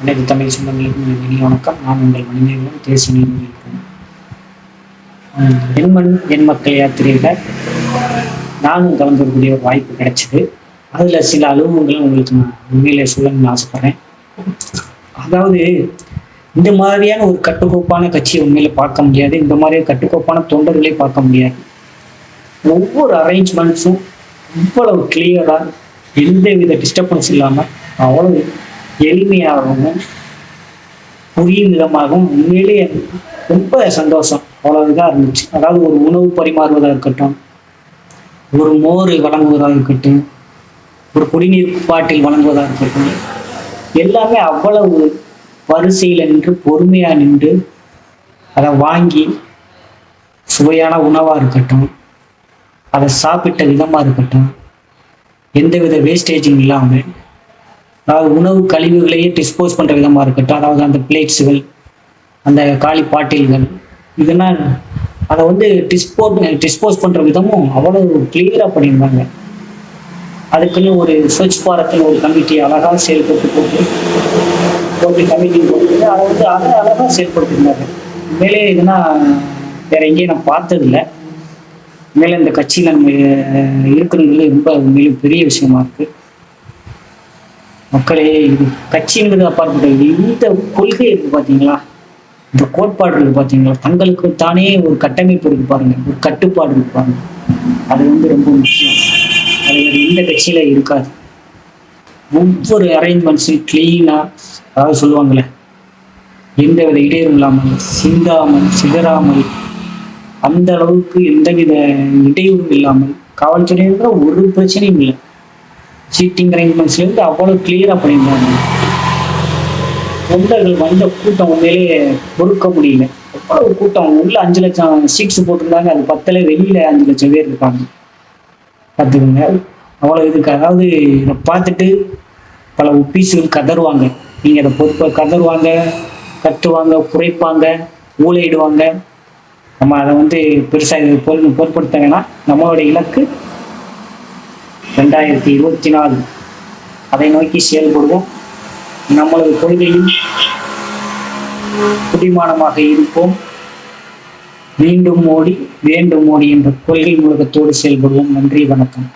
அனைத்து தமிழ் சொந்தங்களுக்கும் இனி வணக்கம். நான் உங்கள் மனிதர்களும் தேசிய நீதிமன்றம் எண்மண் எண் மக்கள் யாத்திரையில் நானும் கலந்துக்கூடிய ஒரு வாய்ப்பு கிடைச்சிது. அதில் சில அனுபவங்களை உங்களுக்கு நான் உண்மையிலே சொல்லணும்னு ஆசைப்பட்றேன். அதாவது இந்த மாதிரியான ஒரு கட்டுக்கோப்பான கட்சியை உண்மையில பார்க்க முடியாது. இந்த மாதிரியான கட்டுக்கோப்பான தொண்டர்களை பார்க்க முடியாது. ஒவ்வொரு அரேஞ்ச்மெண்ட்ஸும் இவ்வளவு கிளியராக எந்த வித டிஸ்டர்பன்ஸ் இல்லாமல் அவ்வளவு எளிமையாகவும் புரியும் விதமாகவும் உண்மையிலேயே ரொம்ப சந்தோஷம். அவ்வளவு இதாக இருந்துச்சு. அதாவது ஒரு உணவு பரிமாறுவதாக இருக்கட்டும் ஒரு மோர் வழங்குவதாக இருக்கட்டும் ஒரு குடிநீர் பாட்டில் வழங்குவதாக இருக்கட்டும் எல்லாமே அவ்வளவு வரிசையில் நின்று பொறுமையாக நின்று அதை வாங்கி சுவையான உணவாக இருக்கட்டும் அதை சாப்பிட்ட விதமாக இருக்கட்டும் எந்தவித வேஸ்டேஜும் இல்லாமல் அதாவது உணவு கழிவுகளையே டிஸ்போஸ் பண்ணுற விதமாக இருக்கட்டும். அதாவது அந்த பிளேட்ஸுகள் அந்த காலி பாட்டில்கள் இதெல்லாம் அதை வந்து டிஸ்போஸ் டிஸ்போஸ் பண்ணுற விதமும் அவ்வளோ கிளியராக பண்ணியிருந்தாங்க. அதுக்குன்னு ஒரு ஸ்வச் பாரத்தில் ஒரு கமிட்டி அழகாக செயல்பட்டு போட்டு போட்டு கமிட்டி போட்டு அதை வந்து அதை அழகாக செயல்படுத்திருந்தாங்க உண்மையிலே இதுனா வேற எங்கேயும் நான் பார்த்ததில்லை. மேலே இந்த கட்சியில் நம்ம இருக்கிறதுல ரொம்ப உண்மையிலும் பெரிய விஷயமா இருக்குது மக்களே இது கட்சிங்கிறது அப்பாற்பட்டது இந்த கொள்கை இருக்கு பார்த்தீங்களா இந்த கோட்பாடு இருக்கு பார்த்தீங்களா தங்களுக்கு தானே ஒரு கட்டமைப்பு இருக்கு பாருங்க. ஒரு கட்டுப்பாடு இருக்கு பாருங்க. அது வந்து ரொம்ப முக்கியம். அது வேறு எந்த கட்சியில இருக்காது. ஒவ்வொரு அரேஞ்ச்மெண்ட்ஸும் கிளீனா அதாவது சொல்லுவாங்களே எந்தவித இடையூறும் இல்லாமல் சிந்தாமல் சிதறாமல் அந்த அளவுக்கு எந்தவித இடையூறும் இல்லாமல் காவல்துறையின்ற ஒரு பிரச்சனையும் இல்லை. சீட்டிங் அரேஞ்ச்மெண்ட்ஸ்லேருந்து அவ்வளோ கிளியராக பண்ணியிருந்தாங்க. தொண்டர்கள் வந்த கூட்டம் உண்மையிலேயே பொறுக்க முடியல. அவ்வளவு கூட்டம். உள்ள அஞ்சு லட்சம் சீட்ஸ் போட்டிருந்தாங்க. அது பத்தில் வெளியில் அஞ்சு லட்சம் பேர் இருக்காங்க. பார்த்துக்கோங்க. அவ்வளோ இதுக்கு அதாவது இதை பார்த்துட்டு பல ஒப்பீஸுகள் கதறுவாங்க. நீங்கள் அதை பொறுப்ப கதறுவாங்க கத்துவாங்க குறைப்பாங்க ஊழையிடுவாங்க. நம்ம அதை வந்து பெருசாக இது பொருள் பொருட்படுத்த வேணாம் நம்மளோட இலக்கு ரெண்டாயிரத்தி இருபத்தி நாலு. அதை நோக்கி செயல்படுவோம் நம்மளது கொள்கையும் குடிமானமாக இருப்போம். மீண்டும் மோடி வேண்டும் மோடி என்ற கொள்கை முழுக்கத்தோடு செயல்படுவோம். நன்றி வணக்கம்.